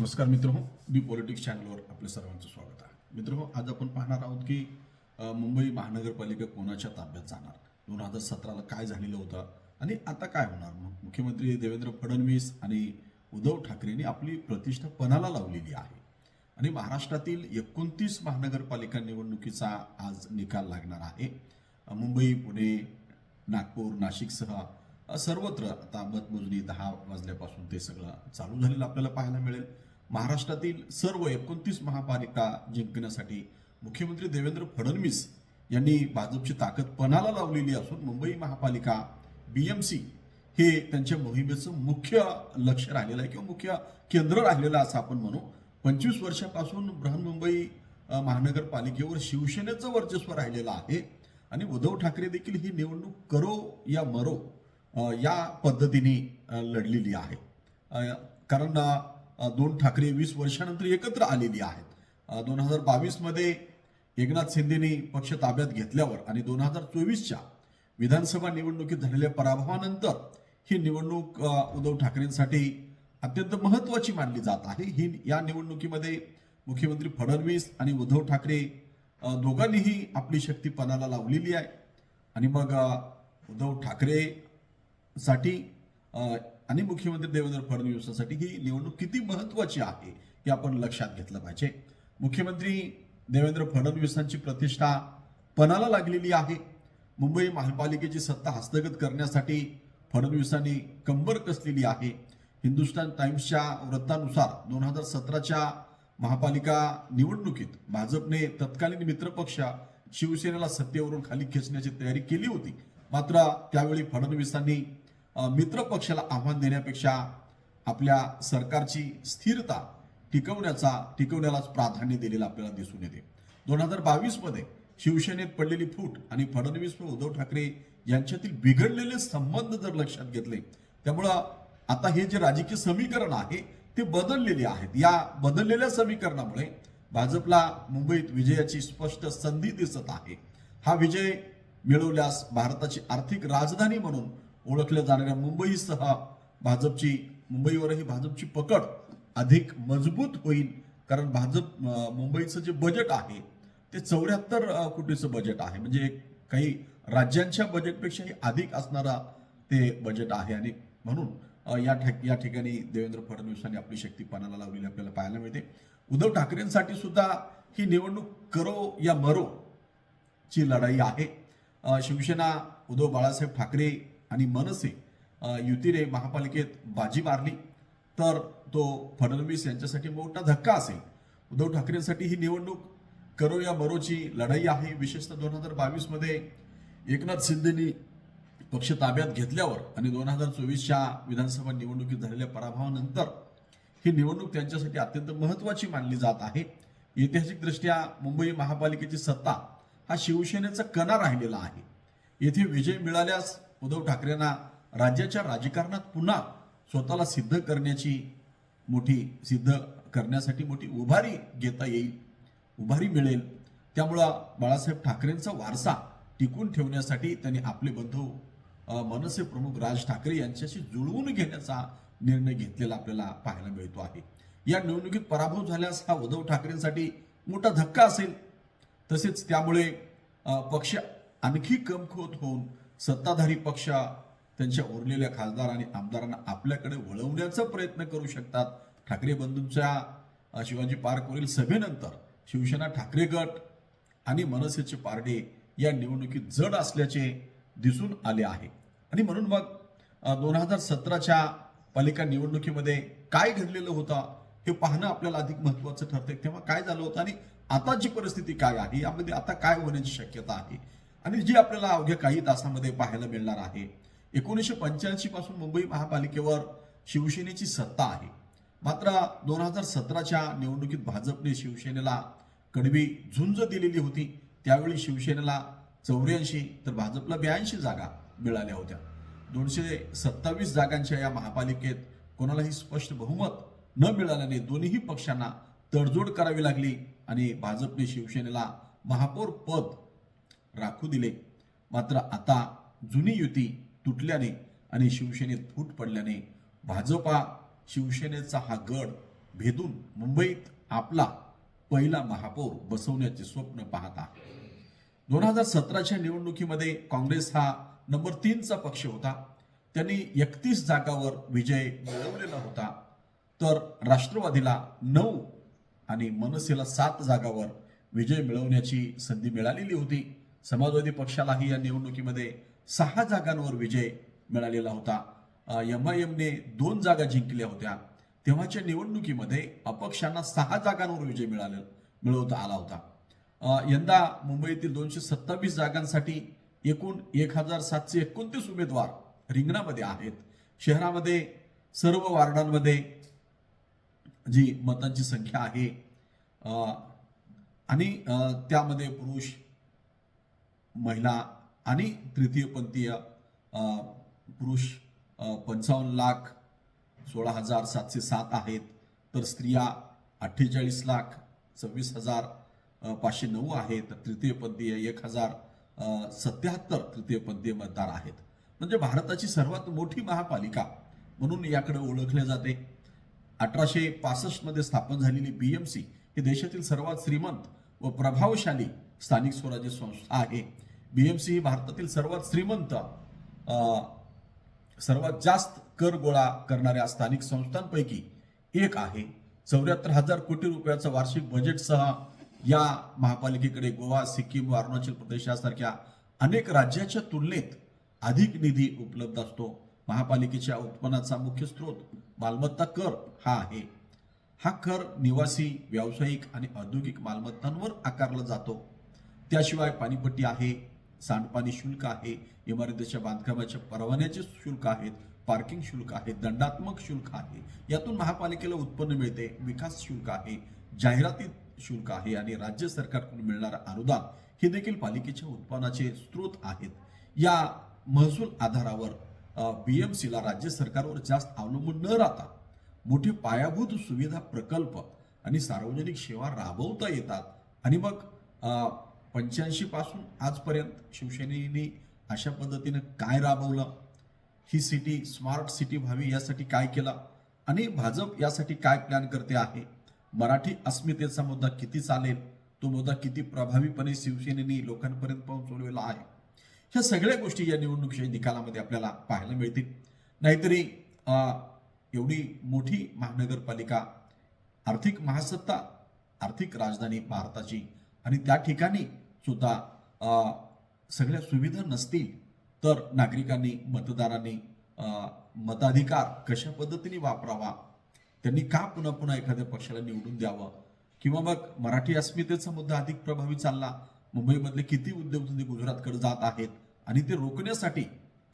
नमस्कार मित्र मी पॉलिटिक्स चॅनलवर आपल्या सर्वांचं स्वागत आहे. मित्र आज आपण पाहणार आहोत की मुंबई महानगरपालिका कोणाच्या ताब्यात जाणार? दोन हजार सतराला काय झालेलं होतं? आणि आता काय होणार? मग मुख्यमंत्री देवेंद्र फडणवीस आणि उद्धव ठाकरेंनी आपली प्रतिष्ठा पणाला लावलेली आहे. आणि महाराष्ट्रातील एकोणतीस महानगरपालिका निवडणुकीचा आज निकाल लागणार आहे. मुंबई पुणे नागपूर नाशिकसह सर्वत्र आता मतमोजणी दहा वाजल्यापासून ते सगळं चालू झालेलं आपल्याला पाहायला मिळेल. महाराष्ट्रातील सर्व एकोणतीस महापालिका जिंकण्यासाठी मुख्यमंत्री देवेंद्र फडणवीस यांनी भाजपची ताकद पणाला लावलेली असून मुंबई महापालिका बी एम सी हे त्यांच्या मोहिमेचं मुख्य लक्ष राहिलेलं आहे किंवा मुख्य केंद्र राहिलेलं असं आपण म्हणू. पंचवीस वर्षापासून बृहन्मुंबई महानगरपालिकेवर शिवसेनेचं वर्चस्व राहिलेलं आहे. आणि उद्धव ठाकरे देखील ही निवडणूक करो या मरो या पद्धतीने लढलेली आहे. कारण दोन ठाकरे वीस वर्षानंतर एकत्र आलेली आहेत. दोन हजार बावीसमध्ये एकनाथ शिंदेने पक्ष ताब्यात घेतल्यावर आणि दोन हजार चोवीसच्या विधानसभा निवडणुकीत झालेल्या पराभवानंतर ही निवडणूक उद्धव ठाकरेंसाठी अत्यंत महत्वाची मानली जात आहे. ही या निवडणुकीमध्ये मुख्यमंत्री फडणवीस आणि उद्धव ठाकरे दोघांनीही आपली शक्ती पणाला लावलेली आहे. आणि मग उद्धव ठाकरेसाठी आणि मुख्यमंत्री देवेंद्र फडणवीसांसाठी ही निवडणूक किती महत्वाची आहे हे आपण लक्षात घेतलं पाहिजे. मुख्यमंत्री देवेंद्र फडणवीसांची प्रतिष्ठा पणाला लागलेली आहे. मुंबई महापालिकेची सत्ता हस्तगत करण्यासाठी फडणवीसांनी कंबर कसलेली आहे. हिंदुस्तान टाइम्सच्या वृत्तानुसार दोन हजार सतराच्या महापालिका निवडणुकीत भाजपने तत्कालीन मित्रपक्ष शिवसेनेला सत्तेवरून खाली खेचण्याची तयारी केली होती. मात्र त्यावेळी फडणवीसांनी मित्र पक्षाला आव्हान देण्यापेक्षा आपल्या सरकारची स्थिरता टिकवण्याचा टिकवण्यालाच प्राधान्य दिलेलं आपल्याला दिसून येते. दोन हजार बावीसमध्ये शिवसेनेत पडलेली फूट आणि फडणवीस व उद्धव ठाकरे यांच्यातील बिघडलेले संबंध जर लक्षात घेतले त्यामुळं आता हे जे राजकीय समीकरण आहे ते बदललेले आहेत. या बदललेल्या समीकरणामुळे भाजपला मुंबईत विजयाची स्पष्ट संधी दिसत आहे. हा विजय मिळवल्यास भारताची आर्थिक राजधानी म्हणून ओळखल्या जाणाऱ्या मुंबईसह भाजपची मुंबईवरही भाजपची पकड अधिक मजबूत होईल कारण भाजप मुंबईचं जे बजेट आहे ते चौऱ्याहत्तर कोटीचं बजेट आहे. म्हणजे काही राज्यांच्या बजेटपेक्षाही अधिक असणारा ते बजेट आहे. आणि म्हणून या ठिक या ठिकाणी देवेंद्र फडणवीसांनी आपली शक्ती पणाला लावलेली आपल्याला पाहायला मिळते. उद्धव ठाकरेंसाठी सुद्धा ही निवडणूक करो या मरो ची लढाई आहे. शिवसेना उद्धव बाळासाहेब ठाकरे आणि मनसे युतीने महापालिकेत बाजी मारली तर तो फडणवीस यांच्यासाठी मोठा धक्का असेल. उद्धव ठाकरेंसाठी ही निवडणूक करो या मरोची लढाई आहे. विशेषतः दोन हजार बावीसमध्ये एकनाथ शिंदेनी पक्ष ताब्यात घेतल्यावर आणि दोन हजार चोवीसच्या विधानसभा निवडणुकीत झालेल्या पराभवानंतर ही निवडणूक त्यांच्यासाठी अत्यंत महत्वाची मानली जात आहे. ऐतिहासिकदृष्ट्या मुंबई महापालिकेची सत्ता हा शिवसेनेचा कणा राहिलेला आहे. येथे विजय मिळाल्यास उद्धव ठाकरेंना राज्याच्या राजकारणात पुन्हा स्वतःला सिद्ध करण्याची मोठी सिद्ध करण्यासाठी मोठी उभारी घेता येईल उभारी मिळेल. त्यामुळं बाळासाहेब ठाकरेंचा वारसा टिकून ठेवण्यासाठी त्यांनी आपले बंधू मनसे प्रमुख राज ठाकरे यांच्याशी जुळवून घेण्याचा निर्णय घेतलेला आपल्याला पाहायला मिळतो आहे. या निवडणुकीत पराभव झाल्यास हा उद्धव ठाकरेंसाठी मोठा धक्का असेल. तसेच त्यामुळे पक्ष आणखी कमकुवत होऊन सत्ताधारी पक्ष त्यांच्या उरलेल्या खासदार आणि आमदारांना आपल्याकडे वळवण्याचा प्रयत्न करू शकतात. ठाकरे बंधूंच्या शिवाजी पार्कवरील सभेनंतर शिवसेना ठाकरे गट आणि मनसेचे पारडे या निवडणुकीत जड असल्याचे दिसून आले आहे. आणि म्हणून मग दोन हजार सतराच्या पालिका निवडणुकीमध्ये काय घडलेलं होतं हे पाहणं आपल्याला अधिक महत्वाचं ठरतंय. तेव्हा काय झालं होतं आणि आताची परिस्थिती काय आहे? यामध्ये आता काय होण्याची शक्यता आहे? आणि जी आपल्याला अवघ्या काही तासामध्ये पाहायला मिळणार आहे. एकोणीसशे पंच्याऐंशी पासून मुंबई महापालिकेवर शिवसेनेची सत्ता आहे. मात्र दोन हजार सतराच्या निवडणुकीत भाजपने शिवसेनेला कडवी झुंज दिलेली होती. त्यावेळी शिवसेनेला चौऱ्याऐंशी तर भाजपला ब्याऐंशी जागा मिळाल्या होत्या. दोनशे सत्तावीस जागांच्या या महापालिकेत कोणालाही स्पष्ट बहुमत न मिळाल्याने दोन्ही पक्षांना तडजोड करावी लागली आणि भाजपने शिवसेनेला महापौर पद राखू दिले. मात्र आता जुनी युती तुटल्याने आणि शिवसेनेत फूट पडल्याने भाजपा शिवसेनेचा हा गड भेदून मुंबईत आपला पहिला महापौर बसवण्याचे स्वप्न पाहता दोन हजार सतराच्या निवडणुकीमध्ये काँग्रेस हा नंबर तीनचा पक्ष होता. त्यांनी एकतीस जागावर विजय मिळवलेला होता. तर राष्ट्रवादीला नऊ आणि मनसेला सात जागावर विजय मिळवण्याची संधी मिळालेली होती. समाजवादी पक्षालाही या निवडणुकीमध्ये सहा जागांवर विजय मिळालेला होता. एम आय एमने दोन जागा जिंकल्या होत्या. तेव्हाच्या निवडणुकीमध्ये अपक्षांना सहा जागांवर विजय मिळाले मिळवता आला होता. यंदा मुंबईतील दोनशे सत्तावीस जागांसाठी एकूण एक हजार सातशे एकोणतीस उमेदवार रिंगणामध्ये आहेत. शहरामध्ये सर्व वार्डांमध्ये जी मतांची संख्या आहे आणि त्यामध्ये पुरुष महिला आणि तृतीयपंथीय पुरुष पंचावन्न लाख सोळा हजार सातशे सात आहेत. तर स्त्रिया अठ्ठेचाळीस लाख सव्वीस हजार पाचशे नऊ आहेत. तृतीयपंथीय एक हजार सत्याहत्तर तृतीयपंथीय मतदार आहेत. म्हणजे भारताची सर्वात मोठी महापालिका म्हणून याकडे ओळखले जाते. अठराशे पासष्टमध्ये स्थापन झालेली पी एम सी ही देशातील सर्वात श्रीमंत व प्रभावशाली स्थानिक स्वराज्य संस्था आहे. बी एम सी ही भारतातील सर्वात श्रीमंत सर्वात जास्त कर गोळा करणाऱ्या स्थानिक संस्थांपैकी एक आहे. चौऱ्याहत्तर हजार कोटी रुपयाचं वार्षिक बजेटसह या महापालिकेकडे गोवा सिक्कीम व अरुणाचल प्रदेश यासारख्या अनेक राज्याच्या तुलनेत अधिक निधी उपलब्ध असतो. महापालिकेच्या उत्पन्नाचा मुख्य स्रोत मालमत्ता कर हा आहे. हा कर निवासी व्यावसायिक आणि औद्योगिक मालमत्तांवर आकारला जातो. त्याशिवाय पाणीपट्टी आहे सांडपाणी शुल्क आहे इमारतीच्या बांधकामाच्या परवान्याचे शुल्क आहेत पार्किंग शुल्क आहे दंडात्मक शुल्क आहे. यातून महापालिकेला उत्पन्न मिळते विकास शुल्क आहे जाहिराती शुल्क आहे आणि राज्य सरकारकडून मिळणारं अनुदान हे देखील पालिकेच्या उत्पन्नाचे स्रोत आहेत. या महसूल आधारावर बी एम सीला राज्य सरकारवर जास्त अवलंबून न राहता मोठे पायाभूत सुविधा प्रकल्प आणि सार्वजनिक सेवा राबवता येतात. आणि मग पंच्याऐंशी पासून आजपर्यंत शिवसेनेने अशा पद्धतीनं काय राबवलं? ही सिटी स्मार्ट सिटी व्हावी यासाठी काय केलं? आणि भाजप यासाठी काय प्लॅन करते आहे? मराठी अस्मितेचा मुद्दा किती चालेल? तो मुद्दा किती प्रभावीपणे शिवसेनेने लोकांपर्यंत पोहोचवलेला आहे? ह्या सगळ्या गोष्टी या निवडणुकीच्या निकालामध्ये आपल्याला पाहायला मिळतील. नाहीतरी एवढी मोठी महानगरपालिका आर्थिक महासत्ता आर्थिक राजधानी भारताची आणि त्या ठिकाणी सुद्धा सगळ्या सुविधा नसतील तर नागरिकांनी मतदारांनी मताधिकार कशा पद्धतीने वापरावा? त्यांनी का पुन्हा पुन्हा एखाद्या पक्षाला निवडून द्यावं? किंवा मग मराठी अस्मितेचा मुद्दा अधिक प्रभावी चालला मुंबईमधले किती उद्योगधंदे गुजरातकडे जात आहेत आणि ते रोखण्यासाठी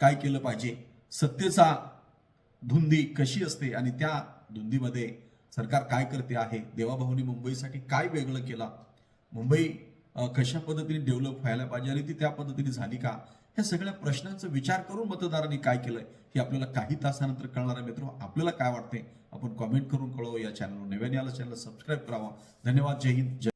काय केलं पाहिजे? सत्तेचा धुंदी कशी असते आणि त्या धुंदीमध्ये सरकार काय करते आहे? देवाभाऊनी मुंबईसाठी काय वेगळं केलं? मुंबई कशा पद्धतीने डेव्हलप व्हायला पाहिजे आणि ती त्या पद्धतीने झाली का? ह्या सगळ्या प्रश्नांचा विचार करून मतदारांनी काय केलंय हे आपल्याला काही तासानंतर कळणार आहे मित्र. आपल्याला काय वाटते आपण कॉमेंट करून कळवू या चॅनलवर नव्याने आलं चॅनल सबस्क्राईब करावा. धन्यवाद. जय हिंद. जय